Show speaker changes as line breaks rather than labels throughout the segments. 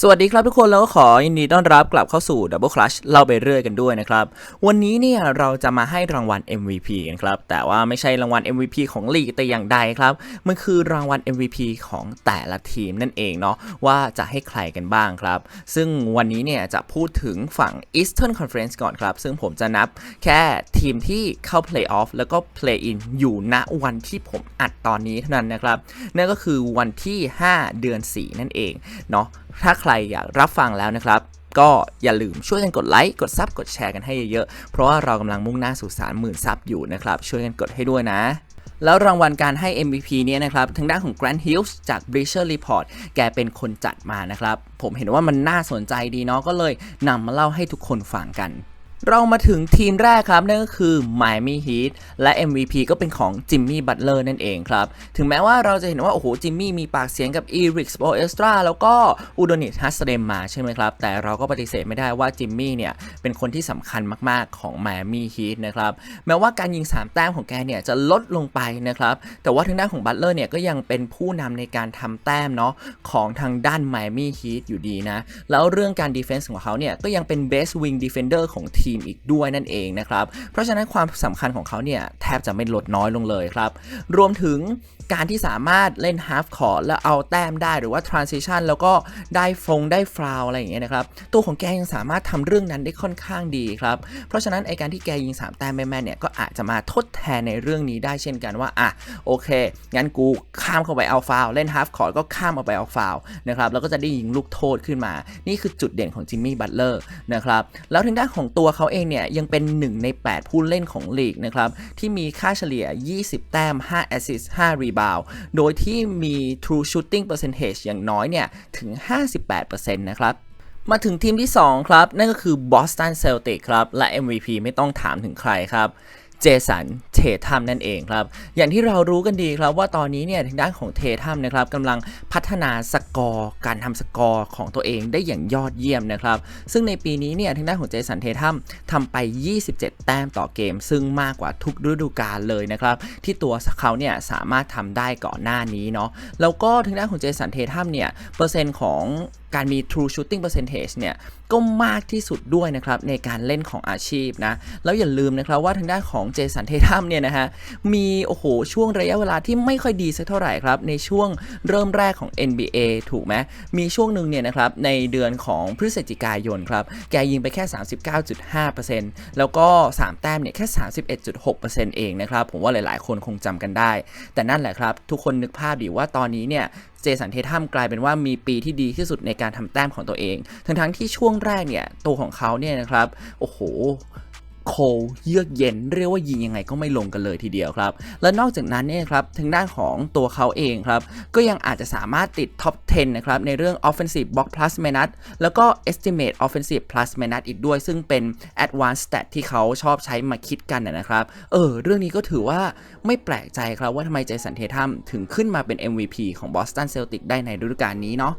สวัสดีครับทุกคนแล้วก็ขอยินดีต้อนรับกลับเข้าสู่ Double Clutch เล่าไปเรื่อยกันด้วยนะครับ วันนี้เนี่ยเราจะมาให้รางวัล MVP กันครับ แต่ว่าไม่ใช่รางวัล MVP ของลีกแต่อย่างใดครับ มันคือรางวัล MVP ของแต่ละทีมนั่นเองเนาะว่าจะให้ใครกันบ้างครับ ซึ่งวันนี้เนี่ยจะพูดถึงฝั่ง Eastern Conference ก่อนครับ ซึ่งผมจะนับแค่ทีมที่เข้า Playoff แล้วก็ Play In อยู่ณวันที่ผมอัดตอนนี้เท่านั้นนะครับนั่นก็คือวันที่ 5 เดือน 4 นั่นเองเนาะ ถ้าใครอยากรับฟังแล้วนะครับ ก็อย่าลืมช่วยกันกดไลค์กดซับกดแชร์กันให้เยอะๆ เพราะว่าเรากำลังมุ่งหน้าสู่สารหมื่นซับอยู่นะครับ ช่วยกันกดให้ด้วยนะแล้วรางวัลการให้ MVP เนี่ยนะครับทางด้านของ Grant Hills จาก Bleacher Report แกเป็นคนจัดมานะครับ ผมเห็นว่ามันน่าสนใจดีเนาะก็เลยนำมาเล่าให้ทุกคนฟังกัน เรามาถึงทีมแรกครับ นั่นก็คือ Miami Heat และ MVP ก็เป็นของจิมมี่บัตเลอร์นั่นเองครับ ถึงแม้ว่าเราจะเห็นว่า โอ้โห จิมมี่มีปากเสียงกับอีริกสโปเอสตราแล้วก็อูโดนิสฮัสเดมมาใช่ไหมครับ แต่เราก็ปฏิเสธไม่ได้ว่าจิมมี่เนี่ย เป็นคนที่สำคัญมากๆของ Miami Heat นะครับ แม้ว่าการยิง 3 แต้มของแกเนี่ย จะลดลงไปนะครับ แต่ว่าทางด้านของบัตเลอร์เนี่ยก็ยังเป็นผู้นำในการทำแต้มเนาะของทางด้าน Miami Heat อยู่ดีนะแล้วเรื่องการดีเฟนส์ของเขาเนี่ยก็ยังเป็น best wing defender ของทีมอีกด้วยนั่นเองนะครับ เพราะฉะนั้นความสำคัญของเขาเนี่ยแทบจะไม่ลดน้อยลงเลยครับ รวมถึงการที่สามารถเล่น half court แล้วเอาแต้มได้หรือว่า transition แล้วก็ได้ฟงได้ฟาวอะไรอย่างเงี้ยนะครับ ตัวของแกยังสามารถทำเรื่องนั้นได้ค่อนข้างดีครับ เพราะฉะนั้นไอการที่แกยิง 3 แต้มแม่ๆเนี่ยก็อาจจะมาทดแทนในเรื่องนี้ได้เช่นกันว่าอะโอเค งั้นกูข้ามเข้าไปเอาฟาวเล่น half court ก็ข้ามเอาไปเอาฟาวนะครับแล้วก็จะได้ยิงลูกโทษขึ้นมา นี่คือจุดเด่นของจิมมี่บัตเลอร์นะครับแล้วทางด้านของตัวเขาเองเนี่ยยังเป็น 1 ใน 8 ผู้เล่นของลีกนะครับที่มีค่าเฉลี่ย 20 แต้ม 5 แอสซิส5รีบาลโดยที่มี true shooting percentage อย่างน้อยเนี่ยถึง 58%นะครับมาถึงทีมที่ 2 ครับ นั่นก็คือ Boston Celtics ครับ และ MVP ไม่ต้องถามถึงใครครับ เจสัน เททัมนั่นเองครับ อย่างที่เรารู้กันดีครับว่าตอนนี้เนี่ยทางด้านของเททัมนะครับกำลังพัฒนาสกอร์การทำสกอร์ของตัวเองได้อย่างยอดเยี่ยมนะครับ ซึ่งในปีนี้เนี่ยทางด้านของเจสัน เททัมทำไป 27 แต้มต่อเกม ซึ่งมากกว่าทุกฤดูกาลเลยนะครับ ที่ตัวเขาเนี่ยสามารถทำได้ก่อนหน้านี้เนาะแล้วก็ทางด้านของเจสัน เททัมเนี่ยเปอร์เซ็นต์ของ การมี true shooting percentage เนี่ยก็มากที่สุดด้วยนะครับในการเล่นของอาชีพนะแล้วอย่าลืมนะครับว่าทางด้านของเจสันเททัมเนี่ยนะฮะมีโอ้โหช่วงระยะเวลาที่ไม่ค่อยดีสักเท่าไหร่ครับในช่วงเริ่มแรกของ NBA ถูกไหมมีช่วงหนึ่งเนี่ยนะครับในเดือนของพฤศจิกายนครับแกยิงไปแค่ 39.5%แล้วก็ 3 แต้มเนี่ยแค่ 31.6%เองนะครับผมว่าหลายๆ คนคงจำกันได้ แต่นั่นแหละครับ ทุกคนนึกภาพดีว่าตอนนี้เนี่ย เจสันเททัมกลายเป็นว่ามีปีที่ดีที่สุดในการทำแต้มของตัวเอง ทั้งๆที่ช่วงแรกเนี่ยตัวของเขาเนี่ยนะครับ โอ้โห โคลเยือกเย็น เรียกว่ายิงยังไงก็ไม่ลงกันเลยทีเดียวครับ และนอกจากนั้นเนี่ยครับทางด้านของตัวเขาเองครับ ก็ยังอาจจะสามารถติดท็อป 10 นะครับ ในเรื่อง offensive box plus minus แล้วก็ estimate offensive plus minus อีกด้วย ซึ่งเป็น advanced stat ที่เขาชอบใช้มาคิดกันนะครับ เออ เรื่องนี้ก็ถือว่าไม่แปลกใจครับว่าทำไมเจสันเททัมถึงขึ้นมาเป็น MVP ของ Boston Celtics ได้ในฤดูกาลนี้เนาะ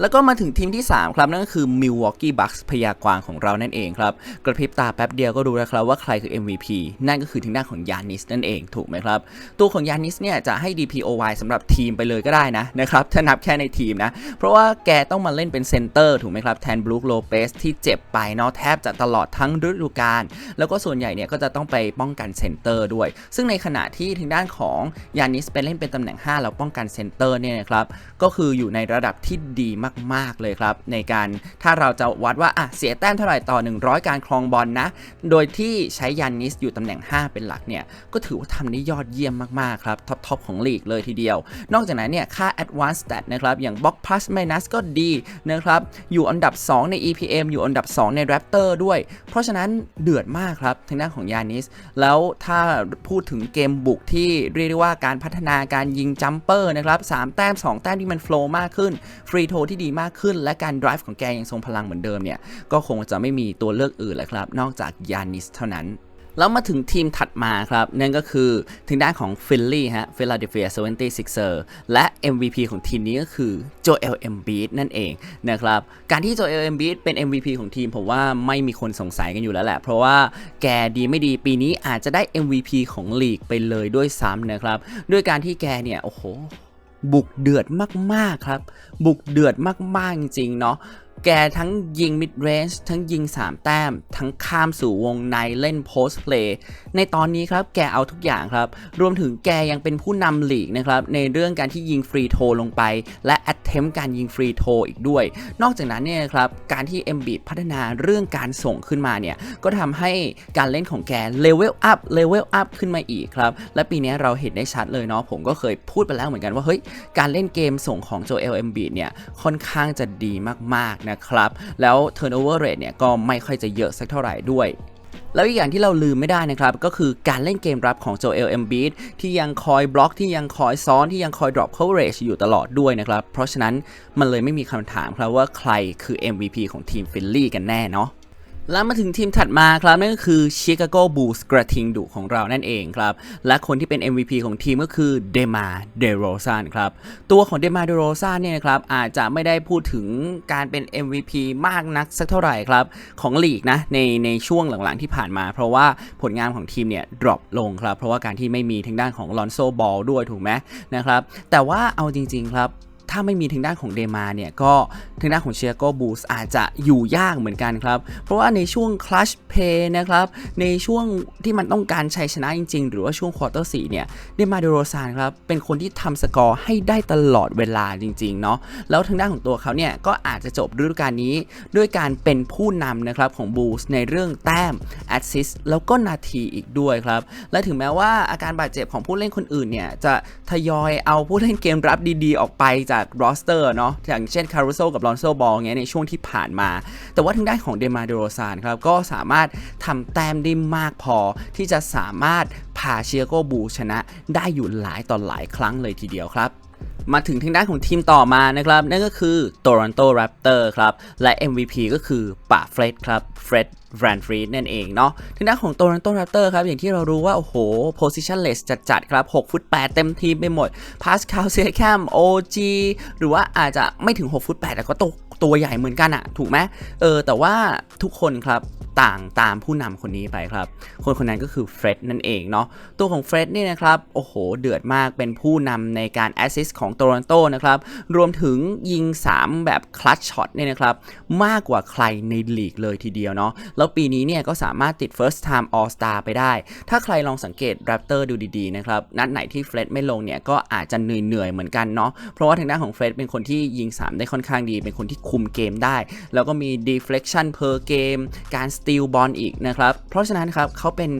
แล้วก็มาถึงทีมที่ 3 ครับ นั่นก็คือ Milwaukee Bucks พยากวางของเรานั่นเองครับ กระพริบตาแป๊บเดียวก็รู้แล้วครับว่าใครคือ MVP นั่นก็คือทางด้านของยานิสนั่นเองถูกไหมครับ ตัวของยานิสเนี่ยจะให้ DPOY สำหรับทีมไปเลยก็ได้นะนะครับถ้านับแค่ในทีมนะ เพราะว่าแกต้องมาเล่นเป็นเซนเตอร์ถูกไหมครับ แทนบรูคโลเปสที่เจ็บไปเนาะแทบจะตลอดทั้งฤดูกาลแล้วก็ส่วนใหญ่เนี่ยก็จะต้องไปป้องกันเซนเตอร์ด้วย ซึ่งในขณะที่ทางด้านของยานิสไปเล่นเป็นตำแหน่ง 5 แล้วป้องกันเซนเตอร์เนี่ยนะครับก็คืออยู่ในระดับที่ดีมาก ๆ เลยครับ ในการถ้าเราจะวัดว่าอะเสียแต้มเท่าไหร่ต่อ 100 การครองบอลนะโดยที่ใช้ยานิสอยู่ตำแหน่ง 5 เป็นหลักเนี่ย ก็ถือว่าทำได้ยอดเยี่ยมมาก ๆ ครับ ท็อปทอปของลีกเลยทีเดียว นอกจากนั้นเนี่ย ค่า advanced stat นะครับ อย่าง box plus minus ก็ดีนะครับ อยู่อันดับ 2 ใน EPM อยู่อันดับ 2 ใน Raptor ด้วย เพราะฉะนั้นเดือดมากครับทางด้านของยานิส แล้วถ้าพูดถึงเกมบุกที่เรียกได้ว่าการพัฒนาการยิงจัมเปอร์นะครับสามแต้ม 2 แต้มที่มันโฟล์มากขึ้นฟรีโทที่ดีมากขึ้น และการ drive ของแกยังทรงพลังเหมือนเดิมเนี่ยก็คงจะไม่มีตัวเลือกอื่นแล้วครับ นอกจากยานิสเท่านั้นแล้วมาถึงทีมถัดมาครับ นั่นก็คือทางด้านของฟิลลี่ฮะ Philadelphia 76er และ MVP ของทีมนี้ก็คือ Joel Embiid นั่นเองนะครับ การที่ Joel Embiid เป็น MVP ของทีม ผมว่าไม่มีคนสงสัยกันอยู่แล้วแหละ เพราะว่าแกดีไม่ดีปีนี้อาจจะได้ MVP ของลีกไปเลยด้วยซ้ำนะครับ ด้วยการที่แกเนี่ย โอ้โห
บุกเดือดมากๆครับ บุกเดือดมากๆจริงๆเนาะ แกทั้งยิง mid range ทั้งยิง 3 แต้ม ทั้งข้ามสู่วงในเล่น post play ในตอนนี้ครับแกเอาทุกอย่างครับ รวมถึงแกยังเป็นผู้นำลีกนะครับ ในเรื่องการที่ยิงฟรีโทลงไป และ attempt การยิงฟรีโทอีกด้วย นอกจากนั้นเนี่ยครับ การที่ m b บพัฒนาเรื่องการส่งขึ้นมาเนี่ย ก็ทำให้การเล่นของแก level up level up ขึ้นมาอีกครับ และปีนี้เราเห็นได้ชัดเลยเนาะผมก็เคยพูดไปแล้วเหมือนกันว่าเฮ้ยการเล่นเกมส่งของโจเอลเอมบีเนี่ยค่อนข้างจะดีมากๆนะครับ แล้ว turnover rate เนี่ยก็ไม่ค่อยจะเยอะสักเท่าไหร่ด้วยแล้วอีกอย่างที่เราลืมไม่ได้นะครับก็คือการเล่นเกมรับของโจเอลเอมบีที่ยังคอยบล็อกที่ยังคอยซ้อนที่ยังคอย drop coverage อยู่ตลอดด้วยนะครับ เพราะฉะนั้นมันเลยไม่มีคำถามครับว่าใครคือ MVP ของทีมฟิลลี่กันแน่เนาะ แล้วมาถึงทีมถัดมาครับ นั่นก็คือ Chicago Bulls กระทิงดุของเรานั่นเองครับ และคนที่เป็น MVP ของทีมก็คือเดมาเดโรซานครับ ตัวของเดมาเดโรซานเนี่ยครับอาจจะไม่ได้พูดถึงการเป็น MVP มากนักสักเท่าไหร่ครับ ของลีกนะในในช่วงหลังๆที่ผ่านมา เพราะว่าผลงานของทีมเนี่ยดรอปลงครับ เพราะว่าการที่ไม่มีทางด้านของลอนโซบอลด้วยถูกไหมนะครับแต่ว่าเอาจริง ๆ ครับ ถ้าไม่มีทางด้านของเดมาเนี่ยก็ทางด้านของเชียโกบูสอาจจะอยู่ยากเหมือนกันครับ เพราะว่าในช่วงคลัชเพย์นะครับในช่วงที่มันต้องการชัยชนะจริง ๆ หรือว่าช่วงควอเตอร์สี่เนี่ยเดมาเดโรซานครับเป็นคนที่ทำสกอร์ให้ได้ตลอดเวลาจริงๆเนาะแล้วทางด้านของตัวเขาเนี่ยก็อาจจะจบฤดูกาลนี้ ด้วยการเป็นผู้นำนะครับของบูสในเรื่องแต้มแอ s ซิสแล้วก็นาทีอีกด้วยครับและถึงแม้ว่าอาการบาดเจ็บของผู้เล่นคนอื่นเนี่ยจะทยอยเอาผู้เล่นเกมรับดีๆ ออกไปจากจากรอสเตอร์เนาะอย่างเช่นคารุโซกับลอนโซบอลเงี้ยในช่วงที่ผ่านมา แต่ว่าทางด้านของเดมาเดโรซานครับก็สามารถทำแต้มได้มากพอที่จะสามารถพาเชียโกบูชนะได้อยู่หลายต่อหลายครั้งเลยทีเดียวครับ มาถึงทางด้านของทีมต่อมานะครับ นั่นก็คือ Toronto Raptor ครับ และ MVP ก็คือป่าเฟร็ดครับเฟร็ดแวนฟรีดนั่นเองเนาะทางด้านของ Toronto Raptor ครับอย่างที่เรารู้ว่า โอ้โห positionless จัดๆครับ 6 ฟุต 8 เต็มทีมไปหมด Pascal Siakam OG หรือว่าอาจจะไม่ถึง 6 ฟุต 8 แต่ก็ตัวตัวใหญ่เหมือนกันอะถูกไหมเออแต่ว่าทุกคนครับต่างตามผู้นำคนนี้ไปครับ คนคนนั้นก็คือเฟร็ดนั่นเองเนาะตัวของเฟร็ดนี่นะครับ โอ้โห เดือดมากเป็นผู้นำในการแอสซิสต์ของโตรอนโตนะครับ รวมถึงยิง 3 แบบคลัตช์ช็อตเนี่ยนะครับ มากกว่าใครในลีกเลยทีเดียวเนาะแล้วปีนี้เนี่ยก็สามารถติด First Time All Star ไปได้ ถ้าใครลองสังเกต Raptor ดูดีๆนะครับ นัดไหนที่เฟร็ดไม่ลงเนี่ยก็อาจจะเหนื่อยๆเหมือนกันเนาะเพราะว่าทางด้านของเฟร็ดเป็นคนที่ยิง 3 ได้ค่อนข้างดี เป็นคนที่คุมเกมได้ แล้วก็มี deflection per game การ steal ball อีกนะครับ เพราะฉะนั้นครับเขาเป็น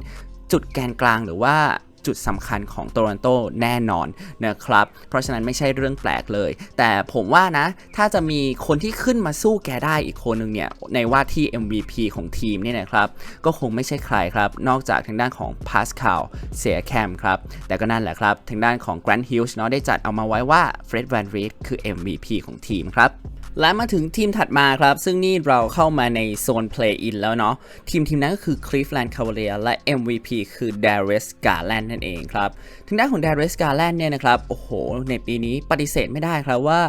จุดแกนกลางหรือว่าจุดสำคัญของโตรอนโตแน่นอนนะครับ เพราะฉะนั้นไม่ใช่เรื่องแปลกเลย แต่ผมว่านะ ถ้าจะมีคนที่ขึ้นมาสู้แกได้อีกคนหนึ่งเนี่ย ในว่าที่ MVP ของทีมเนี่ยนะครับ ก็คงไม่ใช่ใครครับ นอกจากทางด้านของพาสคาลเสียแคมครับ แต่ก็นั่นแหละครับ ทางด้านของ Grant Hughes เนาะได้จัดเอามาไว้ว่าเฟร็ดแวนรีดคือ MVP ของทีมครับ และมาถึงทีมถัดมาครับ ซึ่งนี่เราเข้ามาในโซน Play In แล้วเนาะทีมทีมนั้นก็คือ Cleveland Cavaliers และ MVP คือ Darius Garland นั่นเองครับทางด้านของ Darius Garland เนี่ยนะครับ โอ้โห ในปีนี้ปฏิเสธไม่ได้ครับว่า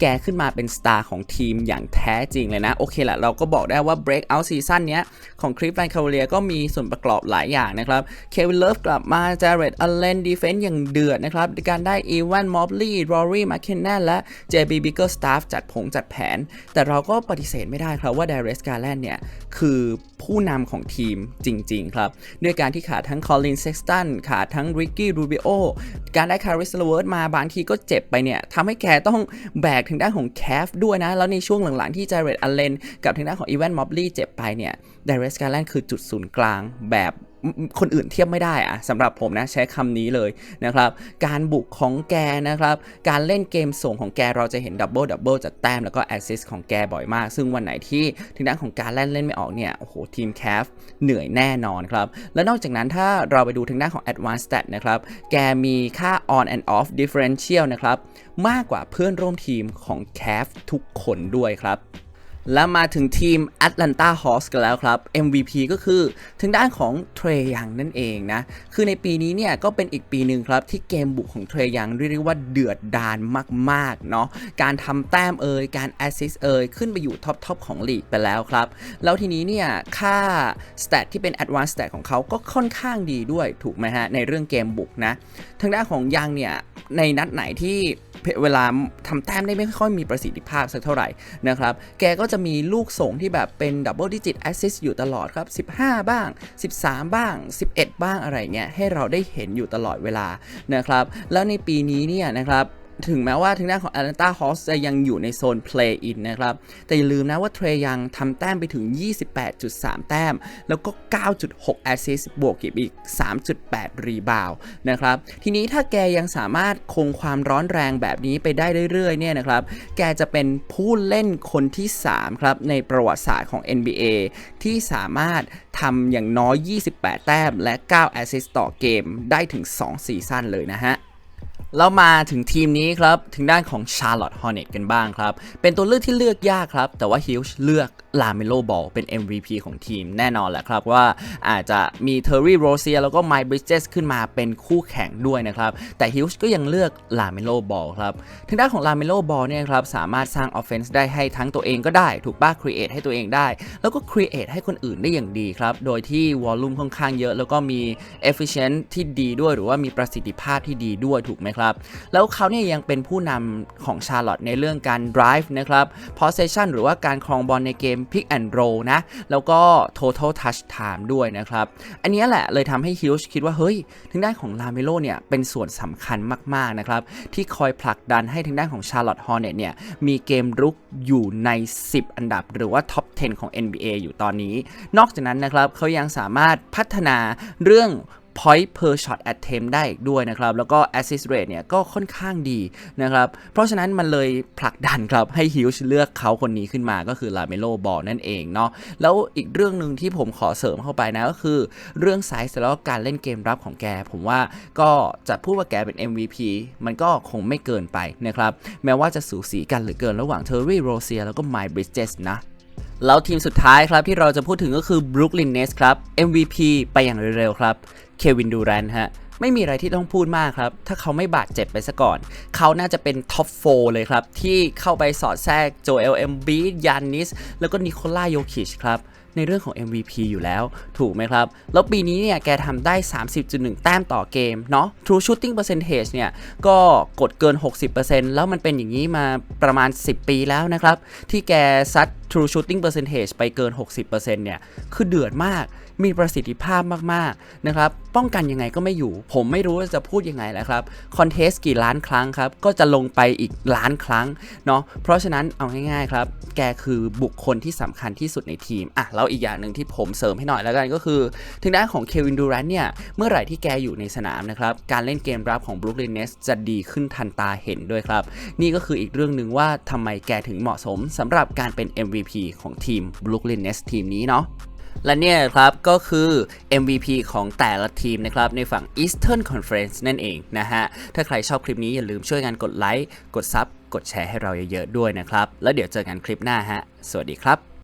แกขึ้นมาเป็นสตาร์ของทีมอย่างแท้จริงเลยนะ โอเคแหละเราก็บอกได้ว่า Breakout Season เนี้ยของ Cleveland Cavaliers ก็มีส่วนประกอบหลายอย่างนะครับ Kevin Love กลับมา Jared Allen Defense อย่างเดือดนะครับการได้ Evan Mobley Rory McKinnon และ JB Bickerstaff จัดผงจัดแผน แต่เราก็ปฏิเสธไม่ได้ครับว่า Darius Garland เนี่ย คือผู้นำของทีมจริง ๆ ครับ ด้วยการที่ขาดทั้ง Colin Sexton ขาดทั้ง Ricky Rubio การได้ Caris LeVert มาบางทีก็เจ็บไปเนี่ยทำให้แกต้องแบกทางด้านของ Caf ด้วยนะ แล้วในช่วงหลังๆที่ Jared Allen กับทางด้านของ Evan Mobley เจ็บไปเนี่ย Darius Garland คือจุดศูนย์กลางแบบ คนอื่นเทียบไม่ได้อะสำหรับผมนะใช้คำนี้เลยนะครับ การบุกของแกนะครับ การเล่นเกมส่งของแกเราจะเห็นดับเบิลดับเบิลจากแต้มแล้วก็แอสซิสของแกบ่อยมาก ซึ่งวันไหนที่ทางด้านของการเล่นเล่นไม่ออกเนี่ยโอ้โหทีมแคฟเหนื่อยแน่นอนครับ และนอกจากนั้นถ้าเราไปดูทางด้านของ Advanced Stat นะครับ แกมีค่า on and off differential นะครับ มากกว่าเพื่อนร่วมทีมของแคฟทุกคนด้วยครับ และมาถึงทีม Atlanta Hawks กันแล้วครับ MVP ก็คือทางด้านของเทรยังนั่นเองนะ คือในปีนี้เนี่ยก็เป็นอีกปีหนึ่งครับ ที่เกมบุกของเทรยังเรียกได้ว่าเดือดดาลมากๆเนาะ การทำแต้มเอ่ย การแอสซิสเอ่ย ขึ้นไปอยู่ท็อปทอปของลีกไปแล้วครับ แล้วทีนี้เนี่ยค่า stat ที่เป็น advanced stat ของเขาก็ค่อนข้างดีด้วยถูกไหมฮะ ในเรื่องเกมบุกนะ ทางด้านของยังเนี่ยในนัดไหนที่เวลาทำแต้มได้ไม่ค่อยมีประสิทธิภาพสักเท่าไหร่นะครับ แกก็จะมีลูกส่งที่แบบเป็นดับเบิลดิจิตแอสซิสอยู่ตลอดครับ 15 บ้าง 13 บ้าง 11 บ้างอะไรเงี้ยให้เราได้เห็นอยู่ตลอดเวลานะครับ แล้วในปีนี้เนี่ยนะครับ ถึงแม้ว่าทางด้านของ Atlanta Hawks จะยังอยู่ในโซน play in นะครับ แต่อย่าลืมนะว่าเทรยังทำแต้มไปถึง 28.3 แต้ม แล้วก็ 9.6 assist บวกกับอีก 3.8 รีบาวนะครับ ทีนี้ถ้าแกยังสามารถคงความร้อนแรงแบบนี้ไปได้เรื่อยๆเนี่ยนะครับ แกจะเป็นผู้เล่นคนที่ 3 ครับ ในประวัติศาสตร์ของ NBA ที่สามารถทำอย่างน้อย 28 แต้ม และ9 assist ต่อเกมได้ถึง 2 ซีซั่นเลยนะฮะ แล้วมาถึงทีมนี้ครับถึงด้านของ Charlotte Hornet กันบ้างครับ เป็นตัวเลือกที่เลือกยากครับ แต่ว่า Hughes เลือก Lamelo Ball เป็น MVP ของทีมแน่นอนแหละครับว่าอาจจะมี Terry Rozier แล้วก็ Mike Bridges ขึ้นมาเป็นคู่แข่งด้วยนะครับ แต่ Hughes ก็ยังเลือก Lamelo Ball ครับทางด้านของ Lamelo Ball เนี่ยครับสามารถสร้าง offense ได้ให้ทั้งตัวเองก็ได้ ถูกป้า create ให้ตัวเองได้ แล้วก็ create ให้คนอื่นได้อย่างดีครับ โดยที่ volume ค่อนข้างเยอะ แล้วก็มี efficient ที่ดีด้วย หรือว่ามีประสิทธิภาพที่ดีด้วยถูกไหมครับแล้วเขาเนี่ยยังเป็นผู้นำของ Charlotte ในเรื่องการ drive นะครับ possession หรือว่าการครองบอลในเกม pick and roll นะ แล้วก็ total touch time ด้วยนะครับ อันนี้แหละเลยทำให้ Hughes คิดว่าเฮ้ยทางด้านของ Lamelo เนี่ยเป็นส่วนสำคัญมาก ๆ นะครับ ที่คอยผลักดันให้ทางด้านของ Charlotte Hornet เนี่ยมีเกมรุกอยู่ใน 10 อันดับ หรือว่า top 10 ของ NBA อยู่ตอนนี้ นอกจากนั้นนะครับเขายังสามารถพัฒนาเรื่อง point per shot attempt ได้อีกด้วยนะครับ แล้วก็ assist rate เนี่ยก็ค่อนข้างดีนะครับ เพราะฉะนั้นมันเลยผลักดันครับ ให้ Hughes เลือกเขาคนนี้ขึ้นมาก็คือ Lamelo Ball นั่นเองเนาะแล้วอีกเรื่องหนึ่งที่ผมขอเสริมเข้าไปนะก็คือ เรื่องไซส์แล้วก็การเล่นเกมรับของแก ผมว่าก็จะพูดว่าแกเป็น MVP มันก็คงไม่เกินไปนะครับแม้ว่าจะสูสีกันหลือเกินระหว่าง Terry Rozier แล้วก็ Mike Bridges นะแล้วทีมสุดท้ายครับที่เราจะพูดถึงก็คือ Brooklyn Nets ครับ MVP ไปอย่างเร็วๆครับเควินดูแรนฮะไม่มีอะไรที่ต้องพูดมากครับ ถ้าเขาไม่บาดเจ็บไปซะก่อน เขาน่าจะเป็นท็อปโฟเลยครับ ที่เข้าไปสอดแทรกโจเอลเอ็มบียานนิส แล้วก็นิโคล่าโยคิชครับ ในเรื่องของ MVP อยู่แล้ว ถูกไหมครับ แล้วปีนี้เนี่ย แกทำได้ 30.1 แต้มต่อเกม เนาะ True Shooting Percentage เนี่ย ก็กดเกิน 60%แล้วมันเป็นอย่างนี้มาประมาณ 10 ปีแล้วนะครับ ที่แกซัด True Shooting Percentage ไปเกิน 60%เนี่ย คือเดือดมาก มีประสิทธิภาพมาก ๆ นะครับ ป้องกันยังไงก็ไม่อยู่ ผมไม่รู้ว่าจะพูดยังไงแล้วครับ คอนเทสกี่ล้านครั้งครับ ก็จะลงไปอีกล้านครั้ง เนาะ เพราะฉะนั้นเอาง่าย ๆ ครับ แกคือบุคคลที่สำคัญที่สุดในทีม อะ แล้วอีกอย่างหนึ่งที่ผมเสริมให้หน่อยแล้วกันก็คือทางด้านของเควินดูแรนเนี่ย เมื่อไหร่ที่แกอยู่ในสนามนะครับ การเล่นเกมรับของ Brooklyn Nets จะดีขึ้นทันตาเห็นด้วยครับ นี่ก็คืออีกเรื่องหนึ่งว่าทำไมแกถึงเหมาะสมสำหรับการเป็น MV MVP ของทีม Brooklyn Nets ทีมนี้เนาะและเนี่ยครับก็คือ MVP ของแต่ละทีมนะครับในฝั่ง Eastern Conference นั่นเองนะฮะ ถ้าใครชอบคลิปนี้อย่าลืมช่วยกันกดไลค์ กดซับ กดแชร์ให้เราเยอะๆด้วยนะครับ แล้วเดี๋ยวเจอกันคลิปหน้าฮะ สวัสดีครับ